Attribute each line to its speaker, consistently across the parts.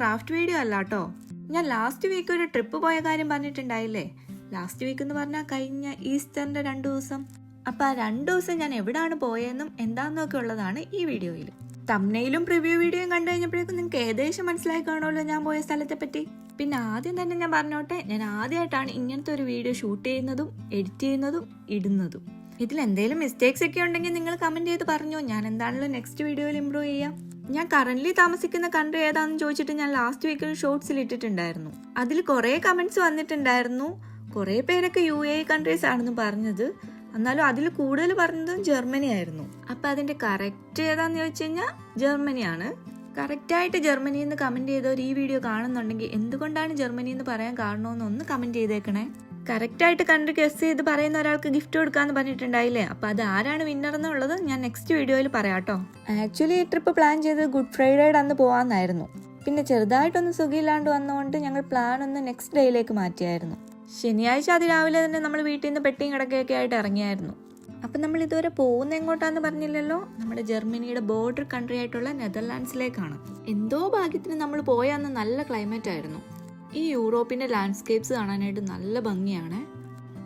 Speaker 1: Craft video അല്ല കേട്ടോ ഞാൻ ലാസ്റ്റ് വീക്ക് ഒരു ട്രിപ്പ് പോയ കാര്യം പറഞ്ഞിട്ടുണ്ടായില്ലേ? ലാസ്റ്റ് വീക്ക് എന്ന് പറഞ്ഞാൽ കഴിഞ്ഞ ഈസ്റ്ററിന്റെ രണ്ട് ദിവസം. അപ്പൊ ആ രണ്ട് ദിവസം ഞാൻ എവിടാണ് പോയതെന്നും എന്താണെന്നൊക്കെ ഉള്ളതാണ് ഈ വീഡിയോയിൽ. തമ്മനയിലും പ്രിവ്യൂ വീഡിയോയും കണ്ടു കഴിഞ്ഞപ്പോഴേക്കും നിങ്ങൾക്ക് ഏകദേശം മനസ്സിലായി കാണുമല്ലോ ഞാൻ പോയ സ്ഥലത്തെ പറ്റി. പിന്നെ ആദ്യം തന്നെ ഞാൻ പറഞ്ഞോട്ടെ ഞാൻ ആദ്യമായിട്ടാണ് ഇങ്ങനത്തെ ഒരു വീഡിയോ ഷൂട്ട് ചെയ്യുന്നതും എഡിറ്റ് ചെയ്യുന്നതും ഇടുന്നതും. ഇതിൽ എന്തെങ്കിലും മിസ്റ്റേക്സ് ഒക്കെ ഉണ്ടെങ്കിൽ നിങ്ങൾ കമന്റ് ചെയ്ത് പറഞ്ഞോ. ഞാൻ എന്താണല്ലോ നെക്സ്റ്റ് വീഡിയോയിൽ ഇമ്പ്രൂവ് ചെയ്യാം. ഞാൻ കറന്റ്ലി താമസിക്കുന്ന കൺട്രി ഏതാണെന്ന് ചോദിച്ചിട്ട് ഞാൻ ലാസ്റ്റ് വീക്കിൽ ഷോർട്സിൽ ഇട്ടിട്ടുണ്ടായിരുന്നു. അതിൽ കുറേ കമന്റ്സ് വന്നിട്ടുണ്ടായിരുന്നു. കുറേ പേരൊക്കെ യു എ കൺട്രീസ് ആണെന്ന് പറഞ്ഞത്. എന്നാലും അതിൽ കൂടുതൽ പറഞ്ഞത് ജർമ്മനി ആയിരുന്നു. അപ്പൊ അതിന്റെ കറക്റ്റ് ഏതാന്ന് ചോദിച്ചു കഴിഞ്ഞാൽ ജർമ്മനിയാണ് കറക്റ്റായിട്ട് ജർമ്മനി എന്ന് കമന്റ് ചെയ്തവർ ഈ വീഡിയോ കാണുന്നുണ്ടെങ്കിൽ എന്തുകൊണ്ടാണ് ജർമ്മനി എന്ന് പറയാൻ കാരണമെന്ന് ഒന്ന് കമന്റ് ചെയ്തേക്കണേ. കറക്റ്റായിട്ട് കണ്ട് ഗസ് ചെയ്ത് പറയുന്ന ഒരാൾക്ക് ഗിഫ്റ്റ് കൊടുക്കാന്ന് പറഞ്ഞിട്ടുണ്ടായില്ലേ? അപ്പൊ അത് ആരാണ് വിന്നർ എന്നുള്ളത് ഞാൻ നെക്സ്റ്റ് വീഡിയോയിൽ പറയാം കേട്ടോ ആക്ച്വലി ഈ ട്രിപ്പ് പ്ലാൻ ചെയ്തത് ഗുഡ് ഫ്രൈഡേയുടെ അന്ന് പോവാന്നായിരുന്നു. പിന്നെ ചെറുതായിട്ടൊന്ന് സുഖമില്ലാണ്ട് വന്നുകൊണ്ട് ഞങ്ങൾ പ്ലാൻ ഒന്ന് നെക്സ്റ്റ് ഡേയിലേക്ക് മാറ്റിയായിരുന്നു. ശനിയാഴ്ച അതിരാവിലെ തന്നെ നമ്മൾ വീട്ടിൽ നിന്ന് പെട്ടിയും കിടക്കുകയൊക്കെ ആയിട്ട് ഇറങ്ങിയായിരുന്നു. അപ്പം നമ്മൾ ഇതുവരെ പോകുന്ന എങ്ങോട്ടാന്ന് പറഞ്ഞില്ലല്ലോ? നമ്മുടെ ജർമ്മനിയുടെ ബോർഡർ കൺട്രി ആയിട്ടുള്ള നെതർലാൻഡ്സിലേക്കാണ് എന്തോ ഭാഗ്യത്തിന് നമ്മൾ പോയ അന്ന് നല്ല ക്ലൈമറ്റ് ആയിരുന്നു. ഈ യൂറോപ്പിന്റെ ലാൻഡ്സ്കേപ്സ് കാണാനായിട്ട് നല്ല ഭംഗിയാണ്.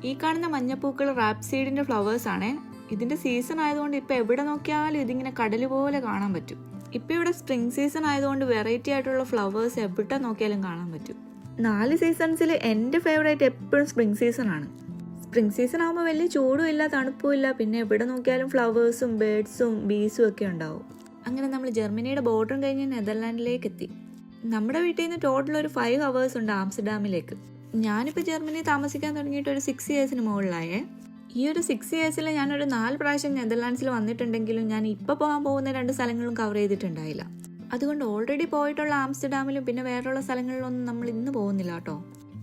Speaker 1: ഈ കാണുന്ന മഞ്ഞപ്പൂക്കൾ റാപ്സീഡിന്റെ ഫ്ലവേഴ്സ് ആണ്. ഇതിന്റെ സീസൺ ആയതുകൊണ്ട് ഇപ്പൊ എവിടെ നോക്കിയാലും ഇതിങ്ങനെ കടൽ പോലെ കാണാൻ പറ്റും. ഇപ്പൊ ഇവിടെ സ്പ്രിംഗ് സീസൺ ആയതുകൊണ്ട് വെറൈറ്റി ആയിട്ടുള്ള ഫ്ലവേഴ്സ് എവിടെ നോക്കിയാലും കാണാൻ പറ്റും. നാല് സീസൺസിൽ എന്റെ ഫേവറേറ്റ് എപ്പോഴും സ്പ്രിംഗ് സീസൺ ആണ്. സ്പ്രിംഗ് സീസൺ ആകുമ്പോൾ വലിയ ചൂടും ഇല്ല തണുപ്പും ഇല്ല പിന്നെ എവിടെ നോക്കിയാലും ഫ്ലവേഴ്സും ബേഡ്സും ബീസും ഒക്കെ ഉണ്ടാവും. അങ്ങനെ നമ്മൾ ജർമ്മനിയുടെ ബോർഡറും കഴിഞ്ഞ് നെതർലാൻഡിലേക്ക് എത്തി. നമ്മുടെ വീട്ടിൽ നിന്ന് ടോട്ടൽ ഒരു ഫൈവ് ഹവേഴ്സ് ഉണ്ട് ആംസ്റ്റർഡാമിലേക്ക്. ഞാനിപ്പോൾ ജർമ്മനി താമസിക്കാൻ തുടങ്ങിയിട്ട് ഒരു സിക്സ് ഇയേഴ്സിന് മുകളിലായേ. ഈ ഒരു സിക്സ് ഇയേഴ്സിൽ ഞാനൊരു നാല് പ്രാവശ്യം നെതർലാൻഡ്സിൽ വന്നിട്ടുണ്ടെങ്കിലും ഞാൻ ഇപ്പോൾ പോകാൻ പോകുന്ന രണ്ട് സ്ഥലങ്ങളും കവർ ചെയ്തിട്ടുണ്ടായില്ല. അതുകൊണ്ട് ഓൾറെഡി പോയിട്ടുള്ള ആംസ്റ്റർഡാമിലും പിന്നെ വേറെയുള്ള സ്ഥലങ്ങളിലൊന്നും നമ്മൾ ഇന്ന് പോകുന്നില്ല കേട്ടോ.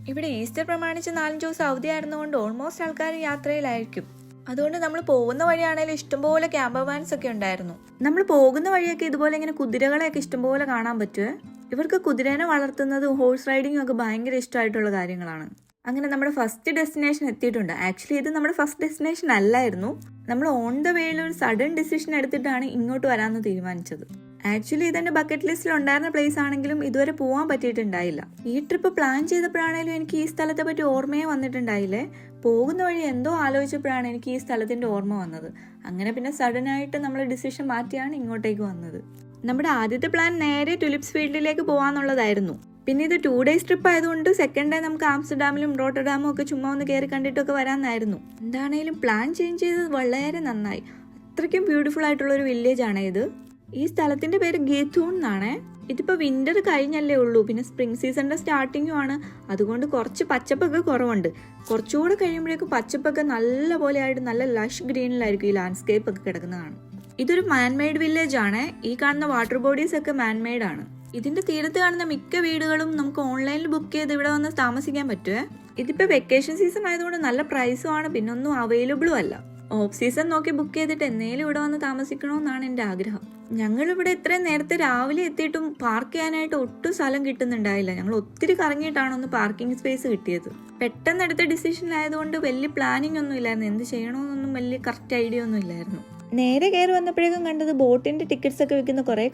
Speaker 1: ഇവിടെ ഈസ്റ്റർ പ്രമാണിച്ച് നാലഞ്ച് ദിവസം അവധിയായിരുന്നുകൊണ്ട് ഓൾമോസ്റ്റ് ആൾക്കാർ യാത്രയിലായിരിക്കും. അതുകൊണ്ട് നമ്മൾ പോകുന്ന വഴിയാണെങ്കിലും ഇഷ്ടംപോലെ ക്യാമ്പർ വാൻസ് ഒക്കെ ഉണ്ടായിരുന്നു. നമ്മൾ പോകുന്ന വഴിയൊക്കെ ഇതുപോലെ ഇങ്ങനെ കുതിരകളെയൊക്കെ ഇഷ്ടംപോലെ കാണാൻ പറ്റുമേ ഇവർക്ക് കുതിരേനെ വളർത്തുന്നത് ഹോഴ്സ് റൈഡിങ്ങും ഒക്കെ ഭയങ്കര ഇഷ്ടമായിട്ടുള്ള കാര്യങ്ങളാണ്. അങ്ങനെ നമ്മുടെ ഫസ്റ്റ് ഡെസ്റ്റിനേഷൻ എത്തിയിട്ടുണ്ട്. ആക്ച്വലി ഇത് നമ്മുടെ ഫസ്റ്റ് ഡെസ്റ്റിനേഷൻ അല്ലായിരുന്നു. നമ്മൾ ഓൺ ദ വേയിൽ ഒരു സഡൻ ഡിസിഷൻ എടുത്തിട്ടാണ് ഇങ്ങോട്ട് വരാമെന്ന് തീരുമാനിച്ചത്. ആക്ച്വലി ഇതെന്റെ ബക്കറ്റ് ലിസ്റ്റിൽ ഉണ്ടായിരുന്ന പ്ലേസ് ആണെങ്കിലും ഇതുവരെ പോകാൻ പറ്റിയിട്ടുണ്ടായില്ല. ഈ ട്രിപ്പ് പ്ലാൻ ചെയ്തപ്പോഴാണെങ്കിലും എനിക്ക് ഈ സ്ഥലത്തെ പറ്റി ഓർമ്മയെ വന്നിട്ടുണ്ടായില്ലേ? പോകുന്ന വഴി എന്തോ ആലോചിച്ചപ്പോഴാണ് എനിക്ക് ഈ സ്ഥലത്തിന്റെ ഓർമ്മ വന്നത്. അങ്ങനെ പിന്നെ സഡൻ ആയിട്ട് നമ്മൾ ഡിസിഷൻ മാറ്റിയാണ് ഇങ്ങോട്ടേക്ക് വന്നത്. നമ്മുടെ ആദ്യത്തെ പ്ലാൻ നേരെ ടുലിപ്സ് ഫീൽഡിലേക്ക് പോകാന്നുള്ളതായിരുന്നു പിന്നെ ഇത് ടു ഡേയ്സ് ട്രിപ്പ് ആയതുകൊണ്ട് സെക്കൻഡ് ഡേ നമുക്ക് ആംസ്റ്റർഡാമിലും റോട്ടർഡാമും ഒക്കെ ചുമ്മാ ഒന്ന് കയറി കണ്ടിട്ടൊക്കെ വരാമെന്നായിരുന്നു എന്താണേലും പ്ലാൻ ചേഞ്ച് ചെയ്തത് വളരെ നന്നായി. അത്രയ്ക്കും ബ്യൂട്ടിഫുൾ ആയിട്ടുള്ള ഒരു വില്ലേജ് ആണ് ഇത്. ഈ സ്ഥലത്തിന്റെ പേര് ഗേത്തൂൺ എന്നാണേ. ഇതിപ്പോ വിന്റർ കഴിഞ്ഞല്ലേ ഉള്ളൂ. പിന്നെ സ്പ്രിംഗ് സീസണിന്റെ സ്റ്റാർട്ടിങ്ങും ആണ്. അതുകൊണ്ട് കുറച്ച് പച്ചപ്പൊക്കെ കുറവുണ്ട്. കുറച്ചുകൂടെ കഴിയുമ്പോഴേക്കും പച്ചപ്പൊക്കെ നല്ല പോലെ ആയിട്ട് നല്ല ലഷ് ഗ്രീനിലായിരിക്കും ഈ ലാൻഡ്സ്കേപ്പ് ഒക്കെ കിടക്കുന്നതാണ് ഇതൊരു മാൻമെയ്ഡ് വില്ലേജ് ആണ്. ഈ കാണുന്ന വാട്ടർ ബോഡീസ് ഒക്കെ മാൻമെയ്ഡ് ആണ്. ഇതിന്റെ തീരത്ത് കാണുന്ന മിക്ക വീടുകളും നമുക്ക് ഓൺലൈനിൽ ബുക്ക് ചെയ്ത് ഇവിടെ വന്ന് താമസിക്കാൻ പറ്റുമേ ഇതിപ്പോ വെക്കേഷൻ സീസൺ ആയതുകൊണ്ട് നല്ല പ്രൈസും ആണ് പിന്നെ ഒന്നും അവൈലബിളും അല്ല. ഓഫ് സീസൺ നോക്കി ബുക്ക് ചെയ്തിട്ട് എന്നേലും ഇവിടെ വന്ന് താമസിക്കണമെന്നാണ് എന്റെ ആഗ്രഹം. ഞങ്ങൾ ഇവിടെ ഇത്രയും നേരത്തെ രാവിലെ എത്തിയിട്ടും പാർക്ക് ചെയ്യാനായിട്ട് ഒട്ടും സ്ഥലം കിട്ടുന്നുണ്ടായില്ല. ഞങ്ങൾ ഒത്തിരി കറങ്ങിയിട്ടാണ് ഒന്ന് പാർക്കിംഗ് സ്പേസ് കിട്ടിയത്. പെട്ടെന്ന് എടുത്ത ഡിസിഷനിലായതുകൊണ്ട് വലിയ പ്ലാനിങ് ഒന്നും ഇല്ലായിരുന്നു. എന്ത് ചെയ്യണമെന്നൊന്നും വലിയ കറക്റ്റ് ഐഡിയ ഒന്നും ഇല്ലായിരുന്നു. നേരെ കയറി വന്നപ്പോഴേക്കും കണ്ടത് ബോട്ടിന്റെ ടിക്കറ്റ്സ് ഒക്കെ വിൽക്കുന്ന കുറെ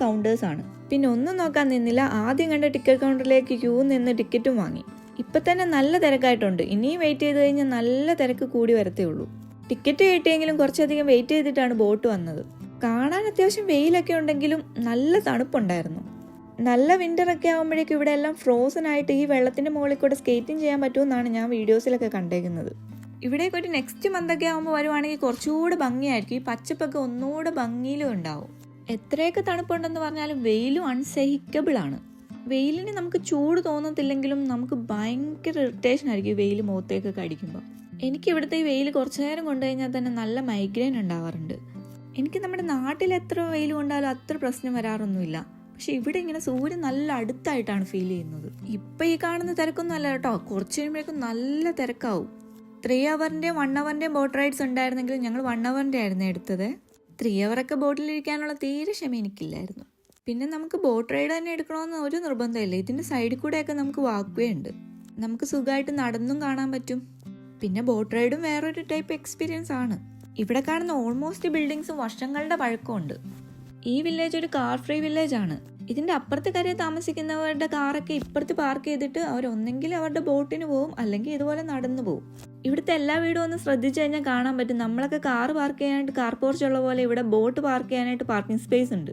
Speaker 1: ആണ്. പിന്നെ ഒന്നും നോക്കാൻ നിന്നില്ല. ആദ്യം കണ്ട ടിക്കറ്റ് കൗണ്ടറിലേക്ക് ക്യൂ നിന്ന് ടിക്കറ്റും വാങ്ങി. ഇപ്പൊ തന്നെ നല്ല തിരക്കായിട്ടുണ്ട്. ഇനിയും വെയിറ്റ് ചെയ്ത് കഴിഞ്ഞാൽ നല്ല തിരക്ക് കൂടി വരത്തേ ഉള്ളൂ. ടിക്കറ്റ് കിട്ടിയെങ്കിലും കുറച്ചധികം വെയിറ്റ് ചെയ്തിട്ടാണ് ബോട്ട് വന്നത്. കാണാൻ അത്യാവശ്യം വെയിലൊക്കെ ഉണ്ടെങ്കിലും നല്ല തണുപ്പുണ്ടായിരുന്നു. നല്ല വിന്റർ ഒക്കെ ആകുമ്പോഴേക്കും ഇവിടെ എല്ലാം ഫ്രോസൺ ആയിട്ട് ഈ വെള്ളത്തിന്റെ മുകളിൽ കൂടെ സ്കേറ്റിംഗ് ചെയ്യാൻ പറ്റുമെന്നാണ് ഞാൻ വീഡിയോസിലൊക്കെ കണ്ടേക്കുന്നത്. ഇവിടേക്ക് ഒരു നെക്സ്റ്റ് മന്തൊക്കെ ആകുമ്പോൾ വരുവാണെങ്കിൽ കുറച്ചുകൂടെ ഭംഗിയായിരിക്കും. ഈ പച്ചപ്പൊക്കെ ഒന്നുകൂടെ ഭംഗിയിലും ഉണ്ടാവും. എത്രയൊക്കെ തണുപ്പുണ്ടെന്ന് പറഞ്ഞാലും വെയിലും അൺസഹിക്കബിൾ ആണ്. വെയിലിന് നമുക്ക് ചൂട് തോന്നത്തില്ലെങ്കിലും നമുക്ക് ഭയങ്കര ഇറിറ്റേഷൻ ആയിരിക്കും വെയിൽ മുഖത്തേക്കൊക്കെ അടിക്കുമ്പോൾ എനിക്ക് ഇവിടുത്തെ വെയിൽ കുറച്ചു നേരം കൊണ്ടു കഴിഞ്ഞാൽ തന്നെ നല്ല മൈഗ്രെയിൻ ഉണ്ടാവാറുണ്ട്. എനിക്ക് നമ്മുടെ നാട്ടിൽ എത്ര വെയിൽ കൊണ്ടാലും അത്ര പ്രശ്നം വരാറൊന്നുമില്ല. പക്ഷെ ഇവിടെ ഇങ്ങനെ സൂര്യൻ നല്ല അടുത്തായിട്ടാണ് ഫീൽ ചെയ്യുന്നത്. ഇപ്പൊ ഈ കാണുന്ന തിരക്കൊന്നും അല്ല കേട്ടോ. കുറച്ച് കഴിയുമ്പോഴേക്കും നല്ല തിരക്കാവും. ത്രീ അവറിന്റെയും വൺ അവറിന്റെയും ബോട്ട് റൈഡ്സ് ഉണ്ടായിരുന്നെങ്കിൽ ഞങ്ങൾ വൺ അവറിന്റെ ആയിരുന്നു എടുത്തത്. ത്രീ അവറൊക്കെ ബോട്ടിലിരിക്കാനുള്ള തീരെ ക്ഷമ എനിക്കില്ലായിരുന്നു. പിന്നെ നമുക്ക് ബോട്ട് റൈഡ് തന്നെ എടുക്കണമെന്ന് ഒരു നിർബന്ധമില്ല. ഇതിന്റെ സൈഡിൽ കൂടെയൊക്കെ നമുക്ക് വാക്വേ ഉണ്ട്. നമുക്ക് സുഖമായിട്ട് നടന്നും കാണാൻ പറ്റും. പിന്നെ ബോട്ട് റൈഡും വേറൊരു ടൈപ്പ് എക്സ്പീരിയൻസ് ആണ്. ഇവിടെ കാണുന്ന ഓൾമോസ്റ്റ് ബിൽഡിങ്സും വർഷങ്ങളുടെ പഴക്കമുണ്ട് ഈ വില്ലേജ് ഒരു കാർ ഫ്രീ വില്ലേജ് ആണ്. ഇതിന്റെ അപ്പുറത്തെ കരയിൽ താമസിക്കുന്നവരുടെ കാറൊക്കെ ഇപ്പുറത്ത് പാർക്ക് ചെയ്തിട്ട് അവർ ഒന്നെങ്കിൽ അവരുടെ ബോട്ടിന് പോകും അല്ലെങ്കിൽ ഇതുപോലെ നടന്നു പോകും ഇവിടുത്തെ എല്ലാ വീടും ഒന്ന് ശ്രദ്ധിച്ചു കഴിഞ്ഞാൽ കാണാൻ പറ്റും. നമ്മളൊക്കെ കാർ പാർക്ക് ചെയ്യാനായിട്ട് കാർ പോർച്ച് ഉള്ള പോലെ ഇവിടെ ബോട്ട് പാർക്ക് ചെയ്യാനായിട്ട് പാർക്കിംഗ് സ്പേസ് ഉണ്ട്.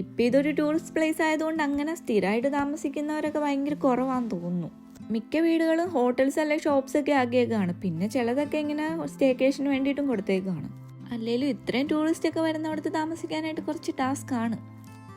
Speaker 1: ഇപ്പം ഇതൊരു ടൂറിസ്റ്റ് പ്ലേസ് ആയതുകൊണ്ട് അങ്ങനെ സ്ഥിരമായിട്ട് താമസിക്കുന്നവരൊക്കെ ഭയങ്കര കുറവാന്ന് തോന്നുന്നു. മിക്ക വീടുകളും ഹോട്ടൽസ് അല്ലെങ്കിൽ ഷോപ്സ് ഒക്കെ ആക്കിയേക്കാണ്. പിന്നെ ചിലതൊക്കെ ഇങ്ങനെ സ്റ്റേക്കേഷന് വേണ്ടിയിട്ടും കൊടുത്തേക്കാണ്. അല്ലെങ്കിലും ഇത്രയും ടൂറിസ്റ്റ് ഒക്കെ വരുന്നവിടുത്ത് താമസിക്കാനായിട്ട് കുറച്ച് ടാസ്ക് ആണ്.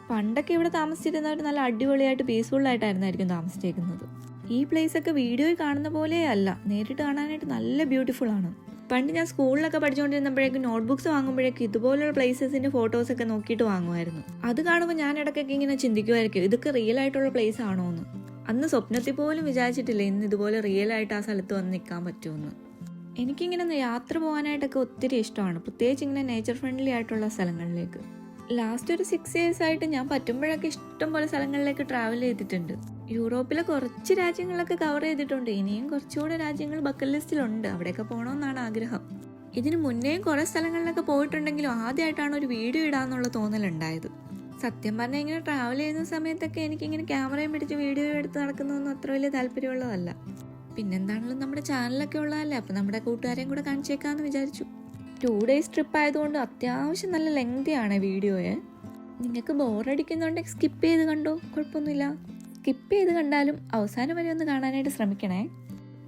Speaker 1: പണ്ടൊക്കെ ഇവിടെ താമസിച്ചിരുന്നവർ നല്ല അടിപൊളിയായിട്ട് പീസ്ഫുള്ളായിട്ടായിരുന്നായിരിക്കും താമസിച്ചേക്കുന്നത്. ഈ പ്ലേസ് ഒക്കെ വീഡിയോയിൽ കാണുന്ന പോലെ അല്ല. നേരിട്ട് കാണാനായിട്ട് നല്ല ബ്യൂട്ടിഫുൾ ആണ്. പണ്ട് ഞാൻ സ്കൂളിലൊക്കെ പഠിച്ചുകൊണ്ടിരുന്നപ്പോഴേക്കും നോട്ട്ബുക്സ് വാങ്ങുമ്പോഴേക്കും ഇതുപോലുള്ള പ്ലേസസിന്റെ ഫോട്ടോസൊക്കെ നോക്കിയിട്ട് വാങ്ങുമായിരുന്നു. അത് കാണുമ്പോൾ ഞാൻ ഇടയ്ക്കൊക്കെ ഇങ്ങനെ ചിന്തിക്കുമായിരിക്കും ഇതൊക്കെ റിയൽ ആയിട്ടുള്ള പ്ലേസ് ആണോ എന്ന് അന്ന് സ്വപ്നത്തിൽ പോലും വിചാരിച്ചിട്ടില്ല ഇന്ന് ഇതുപോലെ റിയൽ ആയിട്ട് ആ സ്ഥലത്ത് വന്ന് നിൽക്കാൻ പറ്റുമെന്ന്. എനിക്കിങ്ങനെ യാത്ര പോകാനായിട്ടൊക്കെ ഒത്തിരി ഇഷ്ടമാണ്. പ്രത്യേകിച്ച് ഇങ്ങനെ നേച്ചർ ഫ്രണ്ട്ലി ആയിട്ടുള്ള സ്ഥലങ്ങളിലേക്ക്. ലാസ്റ്റ് ഒരു സിക്സ് ഇയേഴ്സ് ആയിട്ട് ഞാൻ പറ്റുമ്പോഴൊക്കെ ഇഷ്ടം പോലെ സ്ഥലങ്ങളിലേക്ക് ട്രാവൽ ചെയ്തിട്ടുണ്ട്. യൂറോപ്പിലെ കുറച്ച് രാജ്യങ്ങളൊക്കെ കവർ ചെയ്തിട്ടുണ്ട്. ഇനിയും കുറച്ചുകൂടെ രാജ്യങ്ങൾ ബക്കൽ ലിസ്റ്റിലുണ്ട് അവിടെയൊക്കെ പോകണമെന്നാണ് ആഗ്രഹം. ഇതിന് മുന്നേയും കുറേ സ്ഥലങ്ങളിലൊക്കെ പോയിട്ടുണ്ടെങ്കിലും ആദ്യമായിട്ടാണ് ഒരു വീഡിയോ ഇടാന്നുള്ള തോന്നലുണ്ടായത് സത്യം പറഞ്ഞാൽ ഇങ്ങനെ ട്രാവൽ ചെയ്യുന്ന സമയത്തൊക്കെ എനിക്കിങ്ങനെ ക്യാമറയും പിടിച്ച് വീഡിയോ എടുത്ത് നടക്കുന്നതൊന്നും അത്ര വലിയ താല്പര്യമുള്ളതല്ല. പിന്നെന്താണെങ്കിലും നമ്മുടെ ചാനലൊക്കെ ഉള്ളതല്ലേ? അപ്പം നമ്മുടെ കൂട്ടുകാരെയും കൂടെ കാണിച്ചേക്കാമെന്ന് വിചാരിച്ചു. ടു ഡേയ്സ് ട്രിപ്പ് ആയതുകൊണ്ട് അത്യാവശ്യം നല്ല ലെങ്തിയാണ് വീഡിയോയെ നിങ്ങൾക്ക് ബോറടിക്കുന്നുണ്ടെങ്കിൽ സ്കിപ്പ് ചെയ്ത് കണ്ടോ? കുഴപ്പമൊന്നുമില്ല. സ്കിപ്പ് ചെയ്ത് കണ്ടാലും അവസാനം വരെ ഒന്ന് കാണാനായിട്ട് ശ്രമിക്കണേ.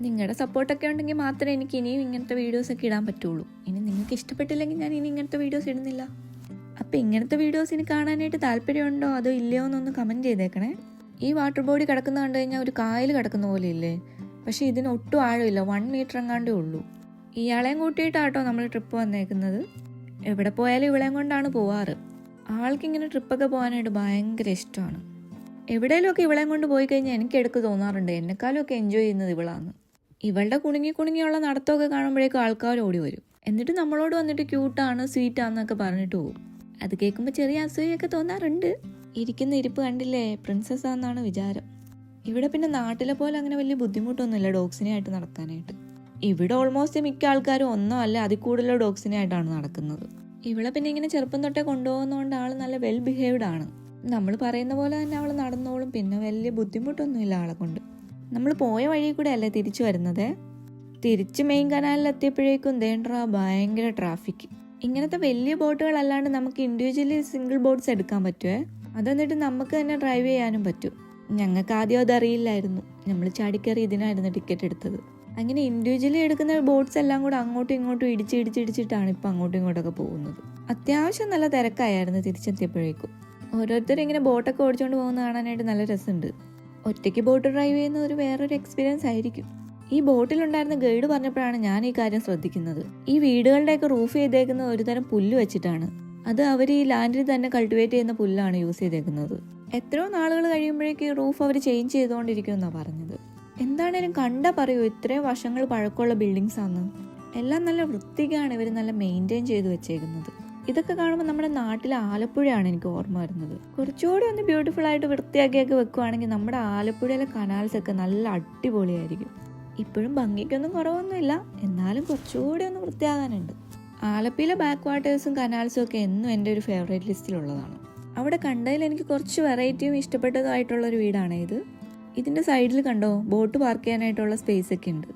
Speaker 1: നിങ്ങളുടെ സപ്പോർട്ടൊക്കെ ഉണ്ടെങ്കിൽ മാത്രമേ എനിക്ക് ഇനിയും ഇങ്ങനത്തെ വീഡിയോസൊക്കെ ഇടാൻ പറ്റുള്ളൂ. ഇനി നിങ്ങൾക്ക് ഇഷ്ടപ്പെട്ടില്ലെങ്കിൽ ഞാൻ ഇനി ഇങ്ങനത്തെ വീഡിയോസ് ഇടുന്നില്ല. അപ്പോൾ ഇങ്ങനത്തെ വീഡിയോസ് ഇനി കാണാനായിട്ട് താല്പര്യമുണ്ടോ? അതോ ഇല്ലയോ എന്നൊന്ന് കമന്റ് ചെയ്തേക്കണേ. ഈ വാട്ടർ ബോഡി കിടക്കുന്ന കണ്ടു കഴിഞ്ഞാൽ ഒരു കായൽ കിടക്കുന്ന പോലെ ഇല്ലേ? പക്ഷേ ഇതിന് ഒട്ടും ആഴമില്ല. വൺ മീറ്റർ എങ്ങാണ്ടേ ഉള്ളൂ. ഇയാളെയും കൂട്ടിയിട്ടാട്ടോ നമ്മൾ ട്രിപ്പ് വന്നേക്കുന്നത്. എവിടെ പോയാലും ഇവളെയും കൊണ്ടാണ് പോവാറ്. ആൾക്കിങ്ങനെ ട്രിപ്പൊക്കെ പോകാനായിട്ട് ഭയങ്കര ഇഷ്ടമാണ് എവിടെയെങ്കിലുമൊക്കെ ഇവളെയും കൊണ്ട് പോയി കഴിഞ്ഞാൽ എനിക്ക് എടുക്ക് തോന്നാറുണ്ട് എന്നെക്കാളും ഒക്കെ എൻജോയ് ചെയ്യുന്നത് ഇവളാണ് ഇവളുടെ കുണുങ്ങി കുണുങ്ങിയുള്ള നടത്തമൊക്കെ കാണുമ്പോഴേക്കും ആൾക്കാർ ഓടി വരും. എന്നിട്ട് നമ്മളോട് വന്നിട്ട് ക്യൂട്ടാണ് സ്വീറ്റാന്നൊക്കെ പറഞ്ഞിട്ട് പോകും. അത് കേൾക്കുമ്പോൾ ചെറിയ അസൂയൊക്കെ തോന്നാറുണ്ട്. ഇരിക്കുന്ന ഇരിപ്പ് കണ്ടില്ലേ പ്രിൻസസ് ആണെന്നാണ് വിചാരം. ഇവിടെ പിന്നെ നാട്ടിലെ പോലെ അങ്ങനെ വലിയ ബുദ്ധിമുട്ടൊന്നുമില്ല ഡോഗ്സിനെ ആയിട്ട് നടക്കാനായിട്ട് ഇവിടെ ഓൾമോസ്റ്റ് മിക്ക ആൾക്കാരും ഒന്നോ അല്ല അതിൽ കൂടുതലോ ഡോഗ്സിനെ ആയിട്ടാണ് നടക്കുന്നത്. ഇവളെ പിന്നെ ഇങ്ങനെ ചെറുപ്പം തൊട്ടേ കൊണ്ടുപോകുന്നതുകൊണ്ട് ആൾ നല്ല വെൽ ബിഹേവ്ഡ് ആണ്. നമ്മൾ പറയുന്ന പോലെ തന്നെ അവൾ നടന്നോളും പിന്നെ വലിയ ബുദ്ധിമുട്ടൊന്നുമില്ല ആളെ കൊണ്ട്. നമ്മൾ പോയ വഴി കൂടെ അല്ലേ തിരിച്ചു വരുന്നത്? തിരിച്ച് മെയിൻ കനാലിൽ എത്തിയപ്പോഴേക്കും ദേണ്ട്ര ഭയങ്കര ട്രാഫിക് ഇങ്ങനത്തെ വലിയ ബോട്ടുകൾ അല്ലാണ്ട് നമുക്ക് ഇൻഡിവിജ്വലി സിംഗിൾ ബോട്ട്സ് എടുക്കാൻ പറ്റുമേ അതെന്നിട്ട് നമുക്ക് തന്നെ ഡ്രൈവ് ചെയ്യാനും പറ്റും. ഞങ്ങൾക്ക് ആദ്യം അതറിയില്ലായിരുന്നു. നമ്മൾ ചാടിക്കറി ഇതിനായിരുന്നു ടിക്കറ്റ് എടുത്തത്. അങ്ങനെ ഇൻഡിവിജ്വലി എടുക്കുന്ന ബോട്ട്സ് എല്ലാം കൂടെ അങ്ങോട്ടും ഇങ്ങോട്ടും ഇടിച്ച് ഇടിച്ച് ഇടിച്ചിട്ടാണ് ഇപ്പം അങ്ങോട്ടും ഇങ്ങോട്ടൊക്കെ പോകുന്നത്. അത്യാവശ്യം നല്ല തിരക്കായിരുന്നു തിരിച്ചെത്തിയപ്പോഴേക്കും. ഓരോരുത്തരും ഇങ്ങനെ ബോട്ടൊക്കെ ഓടിച്ചുകൊണ്ട് പോകുന്ന കാണാനായിട്ട് നല്ല രസമുണ്ട്. ഒറ്റയ്ക്ക് ബോട്ട് ഡ്രൈവ് ചെയ്യുന്ന ഒരു വേറൊരു എക്സ്പീരിയൻസ് ആയിരിക്കും. ഈ ബോട്ടിലുണ്ടായിരുന്ന ഗൈഡ് പറഞ്ഞപ്പോഴാണ് ഞാൻ ഈ കാര്യം ശ്രദ്ധിക്കുന്നത്. ഈ വീടുകളുടെയൊക്കെ റൂഫ് ചെയ്തേക്കുന്ന ഒരു തരം പുല്ല് വെച്ചിട്ടാണ്. അത് അവർ ഈ ലാൻഡിൽ തന്നെ കൾട്ടിവേറ്റ് ചെയ്യുന്ന പുല്ലാണ് യൂസ് ചെയ്തേക്കുന്നത്. എത്രയോ നാളുകൾ കഴിയുമ്പോഴേക്കും ഈ റൂഫ് അവർ ചേഞ്ച് ചെയ്തുകൊണ്ടിരിക്കുമെന്നാണ് പറഞ്ഞത്. എന്താണേലും കണ്ടാ പറയൂ? ഇത്രയും വർഷങ്ങൾ പഴക്കമുള്ള ബിൽഡിങ്സ് ആണ് എല്ലാം നല്ല വൃത്തിക്കാണ്. ഇവർ നല്ല മെയിന്റെയിൻ ചെയ്ത് വെച്ചേക്കുന്നത്. ഇതൊക്കെ കാണുമ്പോൾ നമ്മുടെ നാട്ടിലെ ആലപ്പുഴയാണ് എനിക്ക് ഓർമ്മ വരുന്നത്. കുറച്ചുകൂടി ഒന്ന് ബ്യൂട്ടിഫുൾ ആയിട്ട് വൃത്തിയാക്കിയൊക്കെ വെക്കുവാണെങ്കിൽ നമ്മുടെ ആലപ്പുഴയിലെ കനാൽസ് ഒക്കെ നല്ല അടിപൊളിയായിരിക്കും. ഇപ്പോഴും ഭംഗിക്കൊന്നും കുറവൊന്നുമില്ല. എന്നാലും കുറച്ചുകൂടി ഒന്ന് വൃത്തിയാകാനുണ്ട്. ആലപ്പിയിലെ ബാക്ക് വാട്ടേഴ്സും കനാൽസും ഒക്കെ എന്നും എന്റെ ഒരു ഫേവറേറ്റ് ലിസ്റ്റിലുള്ളതാണ് അവിടെ കണ്ടതിൽ എനിക്ക് കുറച്ച് വെറൈറ്റിയും ഇഷ്ടപ്പെട്ടതുമായിട്ടുള്ളൊരു വീടാണ് ഇത്. ഇതിന്റെ സൈഡിൽ കണ്ടോ ബോട്ട് പാർക്ക് ചെയ്യാനായിട്ടുള്ള സ്പേസ് ഒക്കെ ഉണ്ട്.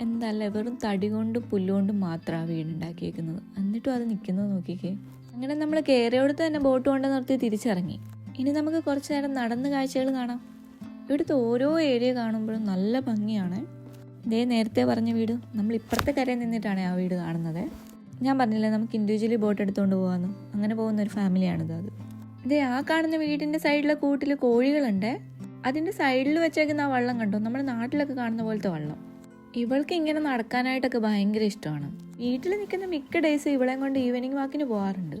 Speaker 1: എന്തല്ല വെറും തടി കൊണ്ടും പുല്ലുകൊണ്ടും മാത്രമാണ് വീടുണ്ടാക്കിയേക്കുന്നത്. എന്നിട്ടും അത് നിൽക്കുന്നത് നോക്കിക്കേ. അങ്ങനെ നമ്മൾ കയറിയോടത്ത് തന്നെ ബോട്ട് കൊണ്ട് നിർത്തി തിരിച്ചിറങ്ങി. ഇനി നമുക്ക് കുറച്ച് നേരം നടന്ന് കാഴ്ചകൾ കാണാം. ഇവിടുത്തെ ഓരോ ഏരിയ കാണുമ്പോഴും നല്ല ഭംഗിയാണ്. ഇതേ നേരത്തെ പറഞ്ഞ വീട്. നമ്മൾ ഇപ്പുറത്തെ കരയിൽ നിന്നിട്ടാണ് ആ വീട് കാണുന്നത്. ഞാൻ പറഞ്ഞില്ലേ നമുക്ക് ഇൻഡിവിജ്വലി ബോട്ട് എടുത്തുകൊണ്ട് പോകാമെന്ന് അങ്ങനെ പോകുന്ന ഒരു ഫാമിലിയാണിത് അത്. ഇതേ ആ കാണുന്ന വീടിന്റെ സൈഡിലെ കൂട്ടിൽ കോഴികളുണ്ട്. അതിന്റെ സൈഡിൽ വെച്ചേക്കുന്ന ആ വള്ളം കണ്ടോ? നമ്മുടെ നാട്ടിലൊക്കെ കാണുന്ന പോലത്തെ വള്ളം. ഇവൾക്ക് ഇങ്ങനെ നടക്കാനായിട്ടൊക്കെ ഭയങ്കര ഇഷ്ടമാണ്. വീട്ടിൽ നിൽക്കുന്ന മിക്ക ഡേയ്സും ഇവളെയും കൊണ്ട് ഈവനിങ് വാക്കിന് പോകാറുണ്ട്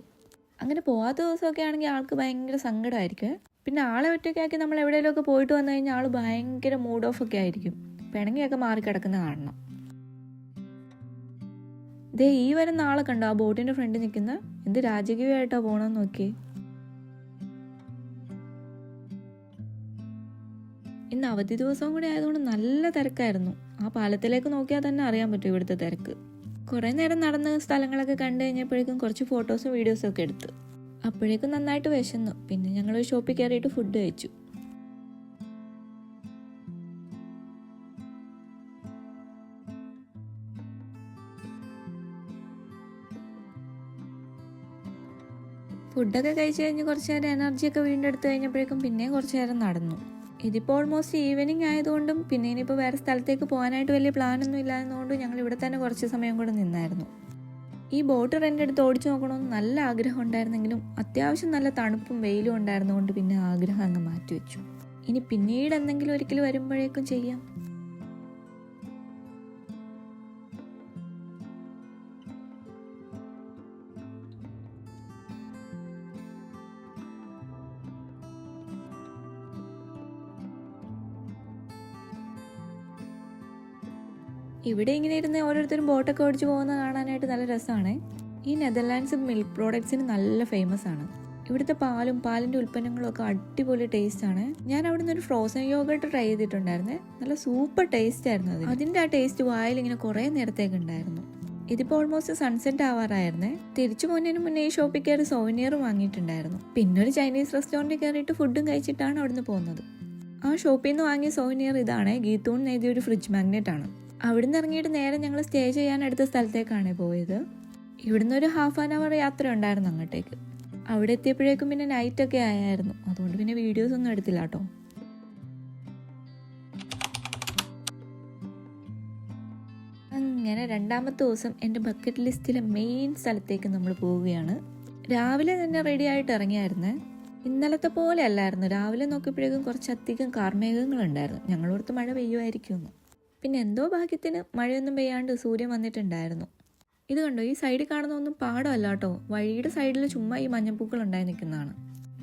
Speaker 1: അങ്ങനെ പോകാത്ത ദിവസമൊക്കെ ആണെങ്കിൽ ആൾക്ക് ഭയങ്കര സങ്കടമായിരിക്കും. പിന്നെ ആളെ ഒറ്റയ്ക്കാക്കി നമ്മൾ എവിടെയെങ്കിലുമൊക്കെ പോയിട്ട് വന്നു കഴിഞ്ഞാൽ ആൾ ഭയങ്കര മൂഡ് ഓഫ് ഒക്കെ ആയിരിക്കും. പിണങ്ങിയൊക്കെ മാറിക്കിടക്കുന്ന കാണണം. ദേ ഈ വരുന്ന ആളെ കണ്ടോ? ആ ബോട്ടിന്റെ ഫ്രണ്ടിൽ നിൽക്കുന്ന. എന്ത് രാജകീയമായിട്ടാണ് പോകണമെന്ന് നോക്കി ഇന്ന് അവധി ദിവസവും കൂടി ആയതുകൊണ്ട് നല്ല തിരക്കായിരുന്നു. ആ പാലത്തിലേക്ക് നോക്കിയാൽ തന്നെ അറിയാൻ പറ്റും ഇവിടുത്തെ തിരക്ക്. കുറേ നേരം നടന്ന സ്ഥലങ്ങളൊക്കെ കണ്ടു കഴിഞ്ഞപ്പോഴേക്കും കുറച്ച് ഫോട്ടോസും വീഡിയോസും ഒക്കെ എടുത്തു. അപ്പോഴേക്കും നന്നായിട്ട് വിശന്നു. പിന്നെ ഞങ്ങൾ ഒരു ഷോപ്പിൽ കയറിയിട്ട് ഫുഡ് കഴിച്ചു. ഫുഡൊക്കെ കഴിച്ചു കഴിഞ്ഞ് കുറച്ച് നേരം എനർജിയൊക്കെ വീണ്ടെടുത്ത് കഴിഞ്ഞപ്പോഴേക്കും പിന്നെയും കുറച്ച് നേരം നടന്നു. ഇതിപ്പോൾ ഓൾമോസ്റ്റ് ഈവനിങ് ആയതുകൊണ്ടും പിന്നെ ഇനിയിപ്പോൾ വേറെ സ്ഥലത്തേക്ക് പോകാനായിട്ട് വലിയ പ്ലാനൊന്നും ഇല്ലായിരുന്നതുകൊണ്ടും ഞങ്ങൾ ഇവിടെ തന്നെ കുറച്ച് സമയം കൂടെ നിന്നായിരുന്നു. ഈ ബോട്ട് റെന്റ് എടുത്ത് ഓടിച്ചു നോക്കണമെന്ന് നല്ല ആഗ്രഹം ഉണ്ടായിരുന്നെങ്കിലും അത്യാവശ്യം നല്ല തണുപ്പും വെയിലും ഉണ്ടായിരുന്നുകൊണ്ട് പിന്നെ ആഗ്രഹം അങ്ങ് മാറ്റിവെച്ചു. ഇനി പിന്നീട് എന്തെങ്കിലും ഒരിക്കലും വരുമ്പോഴേക്കും ചെയ്യാം. ഇവിടെ ഇങ്ങനെ ഇരുന്ന് ഓരോരുത്തരും ബോട്ടൊക്കെ ഓടിച്ച് പോകുന്നത് കാണാനായിട്ട് നല്ല രസമാണ്. ഈ നെതർലാൻഡ്സ് മിൽക്ക് പ്രോഡക്ട്സിന് നല്ല ഫേമസ് ആണ്. ഇവിടുത്തെ പാലും പാലിന്റെ ഉൽപ്പന്നങ്ങളും ഒക്കെ അടിപൊളി ടേസ്റ്റ് ആണ്. ഞാൻ അവിടെ നിന്ന് ഒരു ഫ്രോസൺ യോഗട്ട് ട്രൈ ചെയ്തിട്ടുണ്ടായിരുന്നേ. നല്ല സൂപ്പർ ടേസ്റ്റ് ആയിരുന്നു അത് അതിന്റെ ആ ടേസ്റ്റ് വായിൽ ഇങ്ങനെ കുറേ നേരത്തേക്ക് ഉണ്ടായിരുന്നു. ഇതിപ്പോൾ ഓൾമോസ്റ്റ് സൺസെറ്റ് ആവാറായിരുന്നേ. തിരിച്ചു പോകുന്നതിന് മുന്നേ ഈ ഷോപ്പിൽ കയറി സോവനിയർ വാങ്ങിയിട്ടുണ്ടായിരുന്നു. പിന്നെ ഒരു ചൈനീസ് റെസ്റ്റോറന്റിൽ കയറിയിട്ട് ഫുഡും കഴിച്ചിട്ടാണ് അവിടുന്ന് പോകുന്നത്. ആ ഷോപ്പിൽ നിന്ന് വാങ്ങിയ സോവനിയർ ഇതാണ് ഗീത്തൂൺ എഴുതിയ ഒരു ഫ്രിഡ്ജ് മാഗ്നറ്റ് ആണ്. അവിടുന്ന് ഇറങ്ങിയിട്ട് നേരെ ഞങ്ങൾ സ്റ്റേ ചെയ്യാൻ എടുത്ത സ്ഥലത്തേക്കാണ് പോയത്. ഇവിടുന്ന് ഒരു ഹാഫ് ആൻ അവർ യാത്ര ഉണ്ടായിരുന്നു അങ്ങോട്ടേക്ക്. അവിടെ എത്തിയപ്പോഴേക്കും പിന്നെ നൈറ്റ് ഒക്കെ ആയായിരുന്നു. അതുകൊണ്ട് പിന്നെ വീഡിയോസ് ഒന്നും എടുത്തില്ല കേട്ടോ. അങ്ങനെ രണ്ടാമത്തെ ദിവസം എന്റെ ബക്കറ്റ് ലിസ്റ്റിലെ മെയിൻ സ്ഥലത്തേക്ക് നമ്മൾ പോവുകയാണ്. രാവിലെ തന്നെ റെഡി ആയിട്ട് ഇറങ്ങിയായിരുന്നേ. ഇന്നലത്തെ പോലെ അല്ലായിരുന്നു. രാവിലെ നോക്കിയപ്പോഴേക്കും കുറച്ചധികം കാർമേഘങ്ങളുണ്ടായിരുന്നു. ഞങ്ങളോടത്ത് മഴ പെയ്യുമായിരിക്കുമെന്ന്. പിന്നെ എന്തോ ഭാഗ്യത്തിന് മഴയൊന്നും പെയ്യാണ്ട് സൂര്യൻ വന്നിട്ടുണ്ടായിരുന്നു. ഇത് കണ്ടോ ഈ സൈഡിൽ കാണുന്ന ഒന്നും പാടമല്ല കേട്ടോ വഴിയുടെ സൈഡിൽ ചുമ്മാ ഈ മഞ്ഞപ്പൂക്കൾ ഉണ്ടായി നിൽക്കുന്നതാണ്.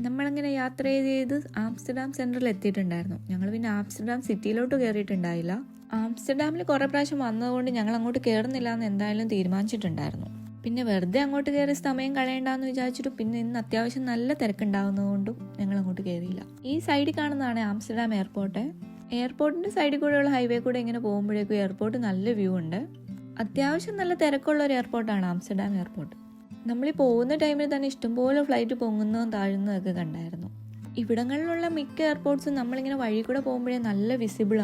Speaker 1: നമ്മളങ്ങനെ യാത്ര ചെയ്ത് ചെയ്ത് ആംസ്റ്റർഡാം സെന്ററിൽ എത്തിയിട്ടുണ്ടായിരുന്നു. ഞങ്ങൾ പിന്നെ ആംസ്റ്റർഡാം സിറ്റിയിലോട്ട് കയറിയിട്ടുണ്ടായില്ല. ആംസ്റ്റർഡാമിൽ കുറേ പ്രാവശ്യം വന്നതുകൊണ്ട് ഞങ്ങൾ അങ്ങോട്ട് കയറുന്നില്ല എന്ന് എന്തായാലും തീരുമാനിച്ചിട്ടുണ്ടായിരുന്നു. പിന്നെ വെറുതെ അങ്ങോട്ട് കയറി സമയം കളയണ്ടെന്ന് വിചാരിച്ചിട്ട് പിന്നെ ഇന്ന് അത്യാവശ്യം നല്ല തിരക്കുണ്ടാവുന്നതുകൊണ്ടും ഞങ്ങൾ അങ്ങോട്ട് കയറിയില്ല. ഈ സൈഡിൽ കാണുന്നതാണ് ആംസ്റ്റർഡാം എയർപോർട്ട്. എയർപോർട്ടിന്റെ സൈഡിൽ കൂടെയുള്ള ഹൈവേ കൂടെ ഇങ്ങനെ പോകുമ്പോഴേക്കും എയർപോർട്ട് നല്ല വ്യൂ ഉണ്ട്. അത്യാവശ്യം നല്ല തിരക്കുള്ള ഒരു എയർപോർട്ടാണ് ആംസ്റ്റർഡാം എയർപോർട്ട്. നമ്മൾ ഈ പോകുന്ന ടൈമിൽ തന്നെ ഇഷ്ടംപോലെ ഫ്ലൈറ്റ് പൊങ്ങുന്നതും താഴുന്നതൊക്കെ കണ്ടായിരുന്നു. ഇവിടങ്ങളിലുള്ള മിക്ക എയർപോർട്ട്സും നമ്മളിങ്ങനെ വഴി കൂടെ പോകുമ്പോഴേ നല്ല വിസിബിൾ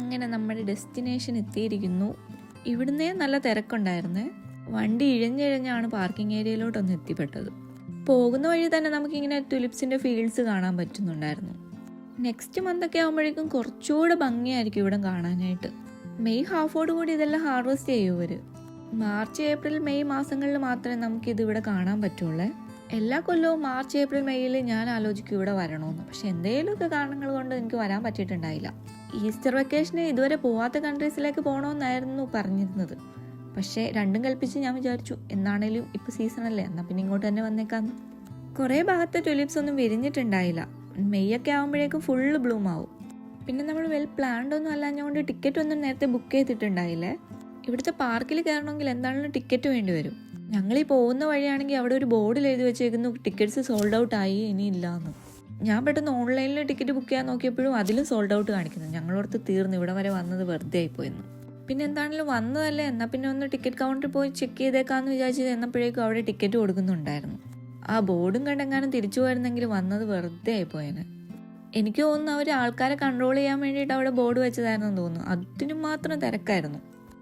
Speaker 1: അങ്ങനെ നമ്മുടെ ഡെസ്റ്റിനേഷൻ എത്തിയിരിക്കുന്നു. ഇവിടുന്നേ നല്ല തിരക്കുണ്ടായിരുന്നു. വണ്ടി ഇഴഞ്ഞിഴഞ്ഞാണ് പാർക്കിംഗ് ഏരിയയിലോട്ടൊന്ന് എത്തിപ്പെട്ടത്. പോകുന്ന വഴി തന്നെ നമുക്കിങ്ങനെ ടുലിപ്സിന്റെ ഫീൽഡ്സ് കാണാൻ പറ്റുന്നുണ്ടായിരുന്നു. നെക്സ്റ്റ് മന്ത് ഒക്കെ ആകുമ്പോഴേക്കും കുറച്ചുകൂടെ ഭംഗിയായിരിക്കും ഇവിടെ കാണാനായിട്ട്. മെയ് ഹാഫോട് കൂടി ഇതെല്ലാം ഹാർവെസ്റ്റ് ചെയ്യും ഇവർ മാർച്ച് ഏപ്രിൽ മെയ് മാസങ്ങളിൽ മാത്രമേ നമുക്ക് ഇത് ഇവിടെ കാണാൻ പറ്റുള്ളൂ. എല്ലാ കൊല്ലവും മാർച്ച് ഏപ്രിൽ മെയ്യിൽ ഞാൻ ആലോചിക്കും ഇവിടെ വരണമെന്ന്. പക്ഷെ എന്തെങ്കിലുമൊക്കെ കാരണങ്ങൾ കൊണ്ട് എനിക്ക് വരാൻ പറ്റിയിട്ടുണ്ടായില്ല. ഈസ്റ്റർ വെക്കേഷന് ഇതുവരെ പോവാത്ത കൺട്രീസിലേക്ക് പോകണമെന്നായിരുന്നു പറഞ്ഞിരുന്നത്. പക്ഷേ രണ്ടും കൽപ്പിച്ച് ഞാൻ വിചാരിച്ചു എന്നാണേലും ഇപ്പോൾ സീസണല്ലേ എന്നാൽ പിന്നെ ഇങ്ങോട്ട് തന്നെ വന്നേക്കാം കുറേ ഭാഗത്തെ ട്യൂലിപ്സ് ഒന്നും വിരിഞ്ഞിട്ടുണ്ടായില്ല. മെയ് ഒക്കെ ആകുമ്പോഴേക്കും ഫുള്ള് ബ്ലൂം ആവും. പിന്നെ നമ്മൾ വെൽ പ്ലാൻഡ് ഒന്നും അല്ലാഞ്ഞുകൊണ്ട് ടിക്കറ്റ് ഒന്നും നേരത്തെ ബുക്ക് ചെയ്തിട്ടുണ്ടായില്ലേ? ഇവിടുത്തെ പാർക്കിൽ കയറണമെങ്കിൽ എന്താണെങ്കിലും ടിക്കറ്റ് വേണ്ടി വരും. ഞങ്ങൾ ഈ പോകുന്ന വഴിയാണെങ്കിൽ അവിടെ ഒരു ബോർഡിൽ എഴുതി വെച്ചേക്കുന്നു ടിക്കറ്റ്സ് സോൾഡ് ഔട്ട് ആയി ഇനി ഇല്ലാന്ന്. ഞാൻ പെട്ടെന്ന് ഓൺലൈനിൽ ടിക്കറ്റ് ബുക്ക് ചെയ്യാൻ നോക്കിയപ്പോഴും അതിലും സോൾഡ് ഔട്ട് കാണിക്കുന്നു. ഞങ്ങളോടത്ത് തീർന്നു. ഇവിടെ വരെ വന്നത് വെറുതെ ആയിപ്പോയെന്ന്. പിന്നെ എന്താണെങ്കിലും വന്നതല്ലേ? എന്നാൽ പിന്നെ ഒന്ന് ടിക്കറ്റ് കൗണ്ടറിൽ പോയി ചെക്ക് ചെയ്തേക്കാന്ന് വിചാരിച്ചത് എന്നപ്പോഴേക്കും അവിടെ ടിക്കറ്റ് കൊടുക്കുന്നുണ്ടായിരുന്നു. ആ ബോർഡും കണ്ടെങ്ങാനും തിരിച്ചു പോയിരുന്നെങ്കിൽ വന്നത് വെറുതെ ആയിപ്പോയേനെ. എനിക്ക് തോന്നുന്നു അവർ ആൾക്കാരെ കൺട്രോൾ ചെയ്യാൻ വേണ്ടിയിട്ട് അവിടെ ബോർഡ് വെച്ചതായിരുന്നു തോന്നുന്നു. അതിനും മാത്രം തിരക്കായിരുന്നു.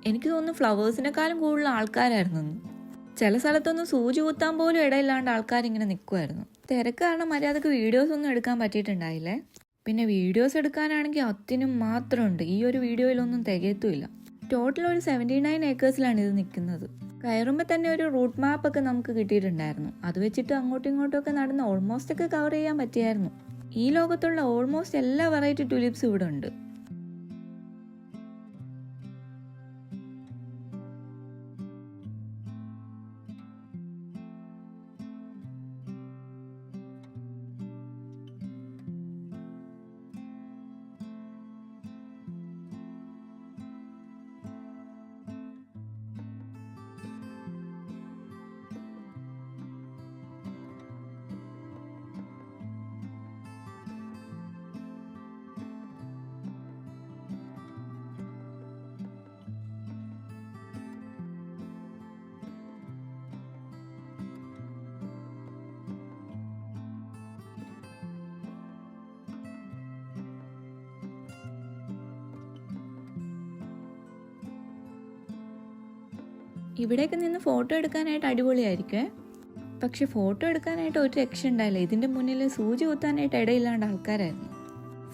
Speaker 1: എനിക്ക് തോന്നുന്നു ഫ്ലവേഴ്സിനെക്കാളും കൂടുതൽ ആൾക്കാരായിരുന്നു. ചില സ്ഥലത്തൊന്നും സൂചി കുത്താൻ പോലും ഇടയില്ലാണ്ട് ആൾക്കാരിങ്ങനെ നിൽക്കുമായിരുന്നു തിരക്ക് കാരണം മര്യാദയ്ക്ക് വീഡിയോസ് ഒന്നും എടുക്കാൻ പറ്റിയിട്ടുണ്ടായില്ലേ? പിന്നെ വീഡിയോസ് എടുക്കാനാണെങ്കിൽ അത്തിനും മാത്രമുണ്ട്. ഈ ഒരു വീഡിയോയിലൊന്നും തികയത്തുമില്ല. ടോട്ടൽ ഒരു സെവന്റി നയൻ ഏക്കേഴ്സിലാണ് ഇത് നിൽക്കുന്നത്. കയറുമ്പോൾ തന്നെ ഒരു റൂട്ട് മാപ്പ് ഒക്കെ നമുക്ക് കിട്ടിയിട്ടുണ്ടായിരുന്നു. അത് വെച്ചിട്ട് അങ്ങോട്ടും ഇങ്ങോട്ടും ഒക്കെ നടന്ന് ഓൾമോസ്റ്റ് ഒക്കെ കവർ ചെയ്യാൻ പറ്റിയായിരുന്നു. ഈ ലോകത്തുള്ള ഓൾമോസ്റ്റ് എല്ലാ വെറൈറ്റി ടുലിപ്സും ഇവിടെ ഉണ്ട്. ഇവിടെയൊക്കെ നിന്ന് ഫോട്ടോ എടുക്കാനായിട്ട് അടിപൊളിയായിരിക്കുമേ പക്ഷെ ഫോട്ടോ എടുക്കാനായിട്ട് ഒരു രക്ഷ ഉണ്ടായില്ല. ഇതിന്റെ മുന്നിൽ സൂചി കുത്താനായിട്ട് ഇടയില്ലാണ്ട് ആൾക്കാരായിരുന്നു.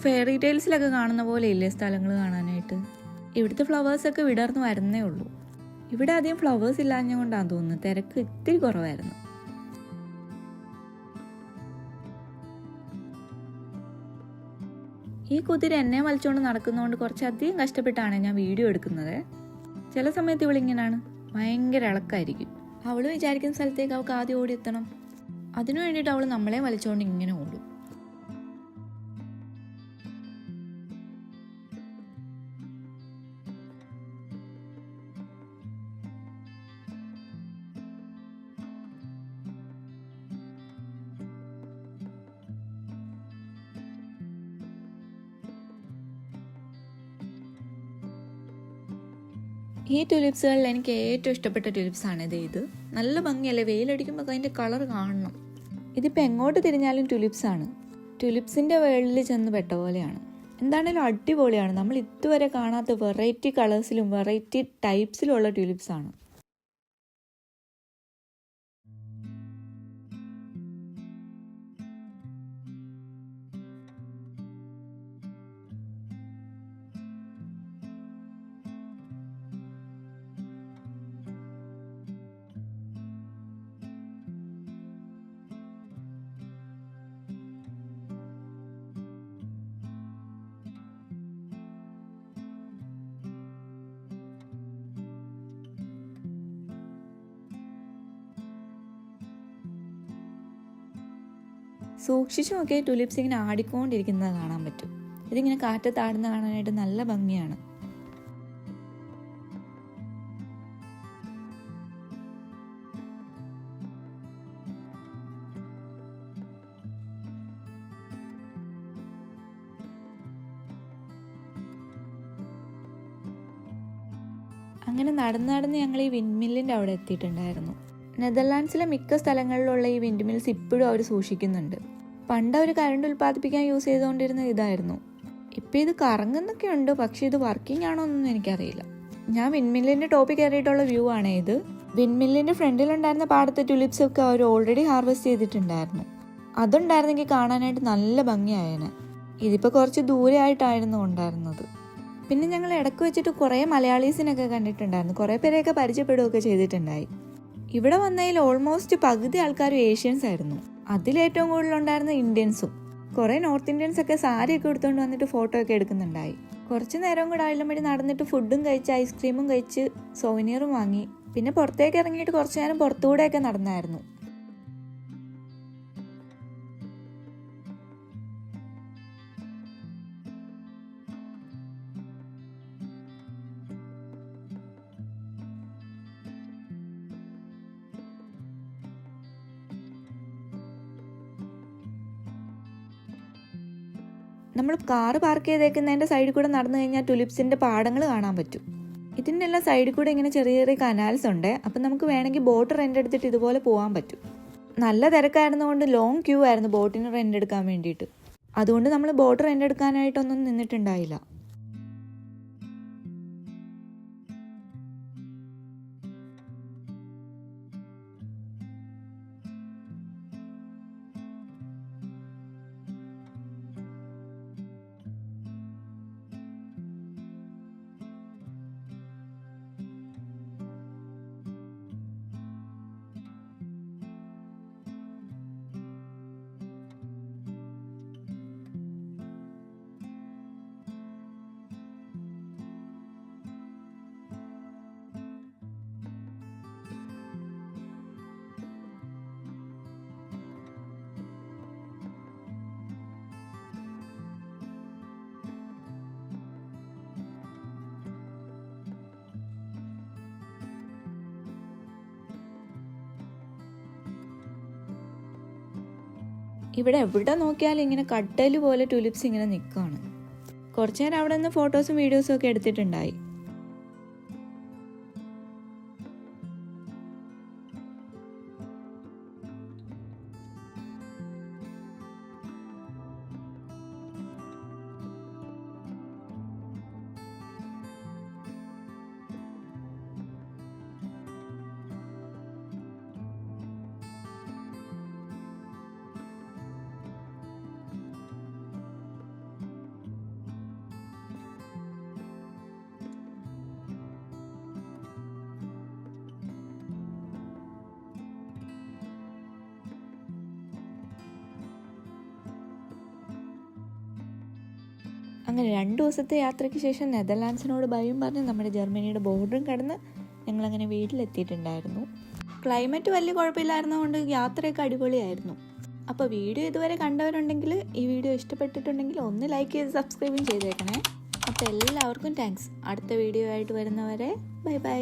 Speaker 1: ഫെയറി ടൈൽസിലൊക്കെ കാണുന്ന പോലെ ഇല്ലേ സ്ഥലങ്ങൾ കാണാനായിട്ട്? ഇവിടുത്തെ ഫ്ലവേഴ്സൊക്കെ വിടർന്ന് വരുന്നേ ഉള്ളൂ. ഇവിടെ അധികം ഫ്ലവേഴ്സ് ഇല്ലാഞ്ഞുകൊണ്ടാണ് തോന്നുന്നത് തിരക്ക് ഇത്തിരി കുറവായിരുന്നു. ഈ കുതിര എന്നെ വലിച്ചുകൊണ്ട് നടക്കുന്നതുകൊണ്ട് കുറച്ചധികം കഷ്ടപ്പെട്ടാണ് ഞാൻ വീഡിയോ എടുക്കുന്നത്. ചില സമയത്ത് ഇവളിങ്ങനാണ്. ഭയങ്കര ഇളക്കായിരിക്കും. അവൾ വിചാരിക്കുന്ന സ്ഥലത്തേക്ക് അവൾക്ക് ആദ്യം ഓടി എത്തണം അതിനു വേണ്ടിയിട്ട് അവൾ നമ്മളെ വലിച്ചുകൊണ്ട് ഇങ്ങനെ ഓടും. ഈ ട്യൂലിപ്സുകളിൽ എനിക്ക് ഏറ്റവും ഇഷ്ടപ്പെട്ട ടുലിപ്സ് ആണ് ഇത്. ഇത് നല്ല ഭംഗിയല്ലേ? വെയിലടിക്കുമ്പോൾ അതിന്റെ കളർ കാണണം. ഇതിപ്പോൾ എങ്ങോട്ട് തിരിഞ്ഞാലും ട്യൂലിപ്സാണ് ട്യൂലിപ്സിന്റെ വേളിൽ ചെന്ന് പെട്ട പോലെയാണ്. എന്താണേലും അടിപൊളിയാണ്. നമ്മൾ ഇതുവരെ കാണാത്ത വെറൈറ്റി കളേഴ്സിലും വെറൈറ്റി ടൈപ്സിലുള്ള ടുലിപ്സ് സൂക്ഷിച്ചു നോക്കിയാൽ ടുലിപ്സ് ഇങ്ങനെ ആടിക്കൊണ്ടിരിക്കുന്നത് കാണാൻ പറ്റും. ഇതിങ്ങനെ കാറ്റത്താടുന്ന കാണാനായിട്ട് നല്ല ഭംഗിയാണ്. അങ്ങനെ നടന്ന് നടന്ന് ഞങ്ങൾ ഈ വിൻമില്ലിന്റെ അവിടെ എത്തിയിട്ടുണ്ടായിരുന്നു. നെതർലാൻഡ്സിലെ മിക്ക സ്ഥലങ്ങളിലുള്ള ഈ വിൻഡ്മിൽസ് ഇപ്പോഴും അവർ സൂക്ഷിക്കുന്നുണ്ട്. പണ്ട് അവർ കറണ്ട് ഉൽപ്പാദിപ്പിക്കാൻ യൂസ് ചെയ്തുകൊണ്ടിരുന്നത് ഇതായിരുന്നു. ഇപ്പം ഇത് കറങ്ങുന്നൊക്കെ ഉണ്ട് പക്ഷേ ഇത് വർക്കിംഗ് ആണോ എന്നൊന്നും എനിക്കറിയില്ല. ഞാൻ വിൻമില്ലിന്റെ ടോപ്പിക് കയറിയിട്ടുള്ള വ്യൂ ആണ് ഇത്. വിൻമില്ലിന്റെ ഫ്രണ്ടിലുണ്ടായിരുന്ന പാടത്തെ ടുലിപ്സ് ഒക്കെ അവർ ഓൾറെഡി ഹാർവെസ്റ്റ് ചെയ്തിട്ടുണ്ടായിരുന്നു. അതുണ്ടായിരുന്നെങ്കിൽ കാണാനായിട്ട് നല്ല ഭംഗിയായേനെ. ഇതിപ്പോൾ കുറച്ച് ദൂരെ ആയിട്ടായിരുന്നു ഉണ്ടായിരുന്നത്. പിന്നെ ഞങ്ങൾ ഇടയ്ക്ക് വെച്ചിട്ട് കുറേ മലയാളീസിനൊക്കെ കണ്ടിട്ടുണ്ടായിരുന്നു. കുറേ പേരെയൊക്കെ പരിചയപ്പെടുകയൊക്കെ ചെയ്തിട്ടുണ്ടായി. ഇവിടെ വന്നതിൽ ഓൾമോസ്റ്റ് പകുതി ആൾക്കാരും ഏഷ്യൻസ് ആയിരുന്നു. അതിലേറ്റവും കൂടുതലുണ്ടായിരുന്ന ഇന്ത്യൻസും. കുറേ നോർത്ത് ഇന്ത്യൻസ് ഒക്കെ സാരിയൊക്കെ എടുത്തുകൊണ്ട് വന്നിട്ട് ഫോട്ടോ ഒക്കെ എടുക്കുന്നുണ്ടായി. കുറച്ച് നേരം കൂടെ ആയാലും വേണ്ടി നടന്നിട്ട് ഫുഡും കഴിച്ച് ഐസ്ക്രീമും കഴിച്ച് സോവനിയറും വാങ്ങി. പിന്നെ പുറത്തേക്ക് ഇറങ്ങിയിട്ട് കുറച്ച് നേരം പുറത്തുകൂടെയൊക്കെ നടന്നായിരുന്നു. നമ്മൾ കാറ് പാർക്ക് ചെയ്തേക്കുന്നതിന്റെ സൈഡിൽ കൂടെ നടന്നു കഴിഞ്ഞാൽ ടുലിപ്സിന്റെ പാടങ്ങൾ കാണാൻ പറ്റും. ഇതിന്റെ എല്ലാം സൈഡിൽ കൂടെ ഇങ്ങനെ ചെറിയ ചെറിയ കനാൽസ് ഉണ്ട്. അപ്പം നമുക്ക് വേണമെങ്കിൽ ബോട്ട് റെന്റ് എടുത്തിട്ട് ഇതുപോലെ പോകാൻ പറ്റും. നല്ല തിരക്കായിരുന്നതുകൊണ്ട് ലോങ് ക്യൂ ആയിരുന്നു ബോട്ടിന് റെന്റ് എടുക്കാൻ വേണ്ടിയിട്ട്. അതുകൊണ്ട് നമ്മൾ ബോട്ട് റെന്റ് എടുക്കാനായിട്ടൊന്നും നിന്നിട്ടുണ്ടായില്ല. ഇവിടെ എവിടെ നോക്കിയാലും ഇങ്ങനെ കട്ടൽ പോലെ ടുലിപ്സ് ഇങ്ങനെ നിൽക്കുകയാണ് കുറച്ചു നേരം അവിടെ നിന്ന് ഫോട്ടോസും വീഡിയോസും ഒക്കെ എടുത്തിട്ടുണ്ടായി. അങ്ങനെ രണ്ട് ദിവസത്തെ യാത്രയ്ക്ക് ശേഷം നെതർലാൻഡ്സിനോട് ഭയം പറഞ്ഞ് നമ്മുടെ ജർമ്മനിയുടെ ബോർഡറും കടന്ന് ഞങ്ങളങ്ങനെ വീട്ടിലെത്തിയിട്ടുണ്ടായിരുന്നു. ക്ലൈമറ്റ് വലിയ കുഴപ്പമില്ലായിരുന്നതുകൊണ്ട് യാത്രയൊക്കെ അടിപൊളിയായിരുന്നു. അപ്പോൾ വീഡിയോ ഇതുവരെ കണ്ടവരുണ്ടെങ്കിൽ ഈ വീഡിയോ ഇഷ്ടപ്പെട്ടിട്ടുണ്ടെങ്കിൽ ഒന്ന് ലൈക്ക് ചെയ്ത് സബ്സ്ക്രൈബും ചെയ്തേക്കണേ. അപ്പോൾ എല്ലാവർക്കും താങ്ക്സ്. അടുത്ത വീഡിയോ ആയിട്ട് വരുന്നവരെ ബൈ ബൈ.